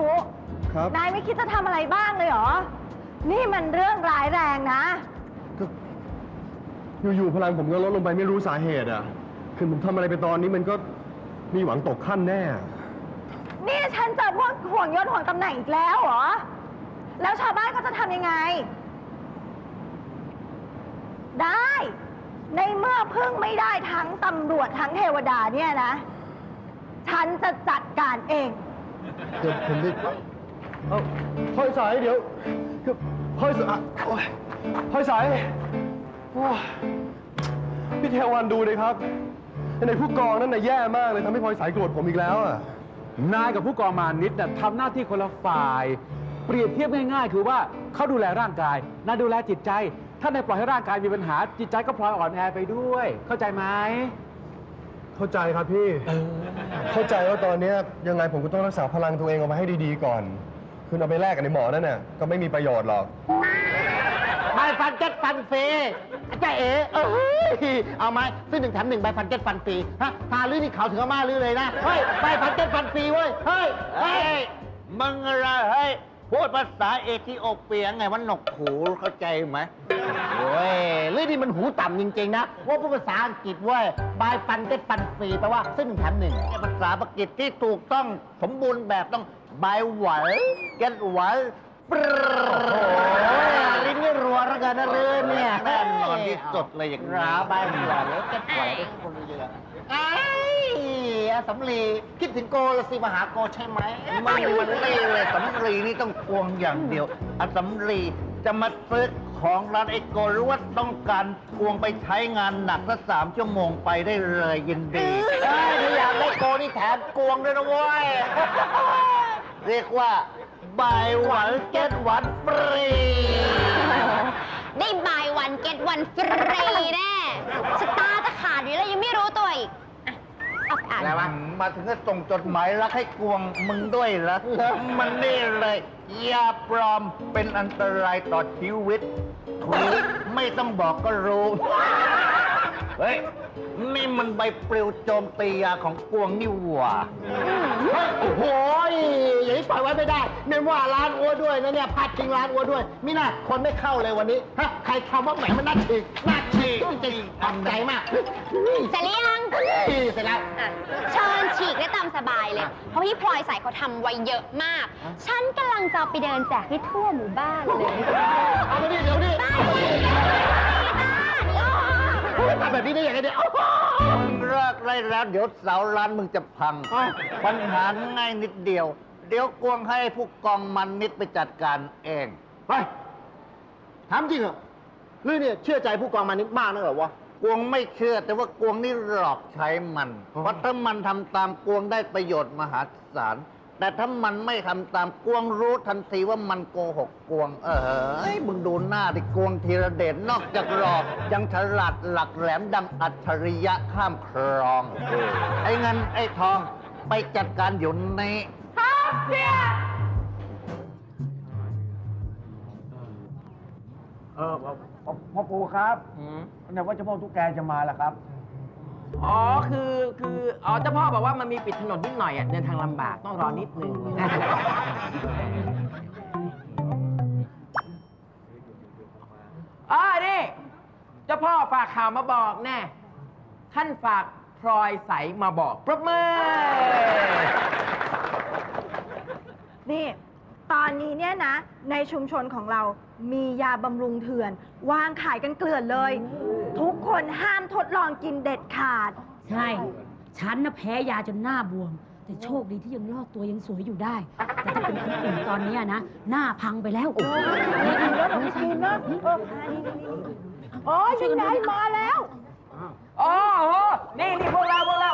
นุครับ นายไม่คิดจะทำอะไรบ้างเลยเหรอ นี่มันเรื่องร้ายแรงนะ ก็อยู่ๆพลังผมก็ลดลงไปไม่รู้สาเหตุอะ คือผมทำอะไรไปตอนนี้มันก็มีหวังตกขั้นแน่ นี่ฉันเจอพวกห่วงยศห่วงตำแหน่งอีกแล้วเหรอ แล้วชาวบ้านก็จะทำยังไง ได้ ในเมื่อพึ่งไม่ได้ทั้งตำรวจทั้งเทวดาเนี่ยนะ ฉันจะจัดการเอง เดี๋ยวผมรีบเอาพลอยสายเดี๋ยวคือพลอยสายโอ๊ยพลอยสายโอ้ยพี่เทวันดูเลยครับในผู้กองนั่นน่ะแย่มากเลยทำให้พลอยสายโกรธผมอีกแล้วอะนายกับผู้กองมานิดน่ะทำหน้าที่คนละฝ่าย เปรียบเทียบง่ายๆ คือว่าเขาดูแลร่างกายนายดูแลจิตใจ ถ้านายปล่อยให้ร่างกายมีปัญหาจิตใจก็พลอยอ่อนแอไปด้วย เข้าใจไหม เข้าใจครับพี่ เข้าใจว่าตอนเนี้ยยังไงผมก็ต้องรักษาพลังตัวเองเอามาให้ดีๆก่อน คือเอาไปแลกกับในหมอนั่นน่ะก็ไม่มีประโยชน์หรอก ใบฟันเจ็ดฟันฟรีจ้าเอ๋เอ้ยเอาไหมซื้อหนึ่งแถมหนึ่งใบฟันเจ็ดฟันฟรีฮะพาลื้อนี่เขาถึงเอามาลื้อเลยนะเฮ้ยใบฟันเจ็ดฟันฟรีเว้ยเฮ้ยเฮ้ยมึงอะไรเฮ้ยพูดภาษาเอธิโอเปียไงว่าหนกหูเข้าใจไหมโอ้ย ลื้อนี่มันหูต่ำจริงๆนะ ว่าพูดภาษาอังกฤษเว้ยใบฟันเจ็ดฟันฟรีแปลว่าซื้อหนึ่งแถมหนึ่งภาษาปากีสที่ถูกต้องสมบูรณ์แบบต้องบายหวลเก็ตหวลปรโอ้ยลิ้นนี่รัวแล้วกันนะลื้อเนี่ยแน่นอนที่สุดเลยอย่างรานี้ใบหัวแล้วเจ็ดหัวแล้วคนเยอะไอ้ อาสำลีคิดถึงโกละสิมาหาโกใช่ไหมมันมันนี่เลยสำลีนี่ต้องควงอย่างเดียวอะสำลีจะมาซื้อของร้านไอโกหรือว่าต้องการควงไปใช้งานหนักสักสามชั่วโมงไปได้เลยยินดีเอ้ยถ้าอยากได้โกนี่แถมกวงด้วยนะเว้ยเรียกว่าบายหวันเก็ตหวันฟรีได้บายวันเก็ตวันฟรีแน่สตาร์จะขาดอยู่แล้วยังไม่รู้ตัวอีก อะเอาไปอ่านแล้วมาถึงก็ส่งจดหมายรักให้กวงมึงด้วยเหรอมันนี่เลยยาปลอมเป็นอันตรายต่อชีวิตทุยไม่ต้องบอกก็รู้ เฮ้ย นี่มันใบปลิวโจมตียาของกวงนี่หว่าเฮ้ยโอ้โห ไว้ไม่ได้เน้นว่าร้านอัวด้วยนะเนี่ยพาดพิงร้านอัวด้วยมิน่าคนไม่เข้าเลยวันนี้ฮะใครคำว่าแหมมันน่าฉีกน่าฉีกจริงๆทำใจมากเสร็จหรือยังนี่เสร็จแล้ว อะเชิญฉีกได้ตามสบายเลย เพราะพี่พลอยใส่เขาทำไว้เยอะมาก ฉันกำลังจะเอาไปเดินแจกให้ทั่วหมู่บ้านเลย เอามาดิเดี๋ยวดิได้เลยอ๋อทำแบบนี้ได้ยังไงเนี่ยมึงเลิกได้แล้วเดี๋ยวเสาร้านมึงจะพัง ปัญหาง่ายนิดเดียว เดี๋ยวกวงให้ผู้กองมันนิดไปจัดการเอง ไปถามจริงเหรอหรือเนี่ยเชื่อใจผู้กองมานิดมากนักเหรอวะ กวงไม่เชื่อแต่ว่ากวงนี่หลอกใช้มันอ๋อเพราะถ้ามันทำตามกวงได้ประโยชน์มหาศาล แต่ถ้ามันไม่ทำตามกวงรู้ทันทีว่ามันโกหกกวง เออมึงดูหน้าที่กวงธีระเดชนอกจากหลอกยังฉลาดหลักแหลมดังอัจฉริยะข้ามครอง ไอ้เงินไอ้ทองไปจัดการอยู่ใน เออพ่อปูครับเนี่ยว่าเจ้าพ่อตุ๊กแกจะมาแล้วครับ อ๋อ คือ คือ อ๋อ เจ้าพ่อบอกว่ามันมีปิดถนนนิดหน่อยอะ เดินทางลำบากต้องรอนิดนึง อ๋อ นี่ เจ้าพ่อฝากข่าวมาบอกแน่ ท่านฝากพลอยใสมาบอก ปรบมือ นี่ ตอนนี้เนี่ยนะ ในชุมชนของเรามียาบำรุงเถื่อน วางขายกันเกลื่อนเลย ทุกคนห้ามทดลองกินเด็ดขาด ใช่ ฉันน่ะแพ้ยาจนหน้าบวม แต่โชคดีที่ยังรอดตัวยังสวยอยู่ได้ แต่ถ้าเป็นคนอื่นตอนเนี้ยนะ หน้าพังไปแล้วนี่กินแล้วต้องกินนะโอ้ยยังไงมาแล้วโอ้โหนี่นี่พวกเราพวกเรา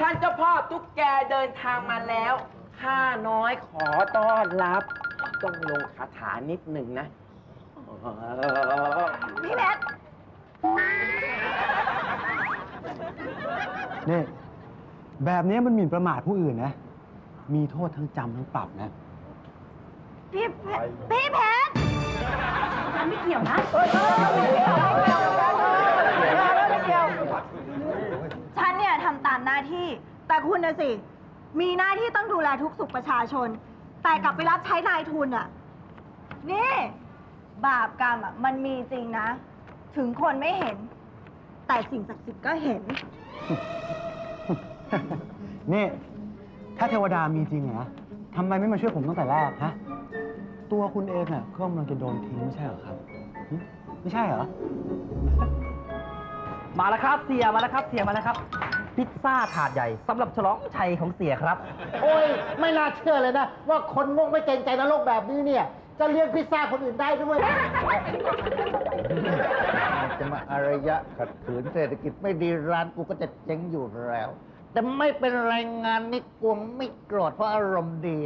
ท่านเจ้าพ่อตุ๊กแกเดินทางมาแล้ว ข้าน้อยขอต้อนรับ ต้องลงคาถานิดหนึ่งนะพี่เพชรนี่แบบนี้มันหมิ่นประมาทผู้อื่นนะ มีโทษทั้งจำทั้งปรับนะ พี่เพชรพี่เพชรฉันไม่เกี่ยวนะฉันเนี่ยทำตามหน้าที่ แต่คุณนะสิ มีหน้าที่ต้องดูแลทุกสุขประชาชนตแต่กลับไปรับใช้นายทุนอะ นี่ บาปกรรมอะ มันมีจริงนะ ถึงคนไม่เห็น แต่สิ่งศักดิ์สิทธิ์ก็เห็น นี่ ถ้าเทวดามีจริงเหรอทำไมไม่มาช่วยผมตั้งแต่แรกฮะ ตัวคุณเองน่ะก็กำลังจะโดนทิ้งไม่ใช่เหรอครับหึไม่ใช่เหรอ มาแล้วครับเสียมาแล้วครับเสียมาแล้วครับ พิซซ่าถาดใหญ่สำหรับฉลองชัยของเสียครับ โอ้ย ไม่น่าเชื่อเลยนะ ว่าคนโง่ไม่เกรงใจนรกแบบนี้เนี่ย จะเลี้ยงพิซซ่าคนอื่นได้ด้วย จะมาอารยะขัดขืนเศรษฐกิจไม่ดีร้านกูก็จะเจ๊งอยู่แล้ว แต่ไม่เป็นไรงานนี้กวงไม่โกรธเพราะอารมณ์ดี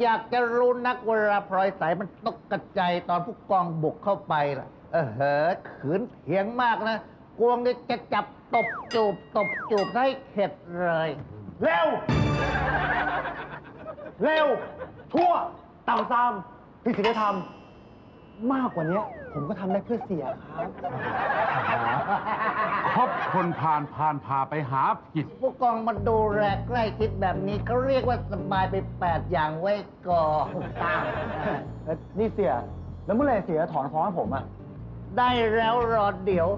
อยากจะรู้นักเวลาพลอยสายมันตกกระจายตอนผู้กองบุกเข้าไปล่ะ เออเหอะขืนเถียงมากนะก วงเนี่ยจะจับตบจูบตบจูบให้เข็ดเลย เร็ว เร็ว ทั่วต่ำซ้ำพี่ศิลธรรม มากกว่านี้ผมก็ทำได้เพื่อเสียครับคบคนผ่านผ่านพาไปหาผิด ผู้กองมาดูแลใกล้ชิดแบบนี้เขาเรียกว่าสบายไปแปดอย่างไว้ก่อนเอ้ยนี่เสีย แล้วเมื่อไหร่เสียถอนฟ้องให้ผมอะได้แล้วรอเดี๋ยว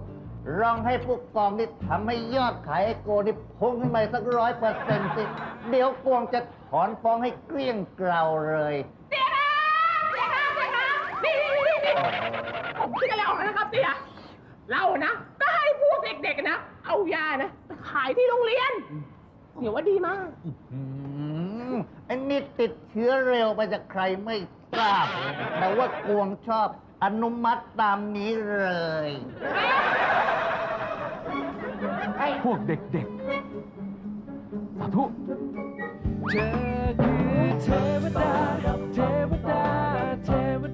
ลองให้ผู้กองนี่ทำให้ยอดขายไอโกนี่พุ่งขึ้นไปสักร้อยเปอร์เซ็นต์สิ เดี๋ยวกวงจะถอนฟ้องให้เกลี้ยงเกลาเลยผมคิดอะไรออกแล้วนะครับเสียเรานะ ก็ให้พวกเด็กๆนะ เอายานะขายที่โรงเรียนเสียว่าดีมาก อืมอ้นี่ติดเชื้อเร็วไปจากใครไม่ทราบ แต่ว่ากวงชอบ อนุมัติตามนี้เลย พวกเด็กๆ สาธุ เธอคือเทวดา เทวดา เทวดา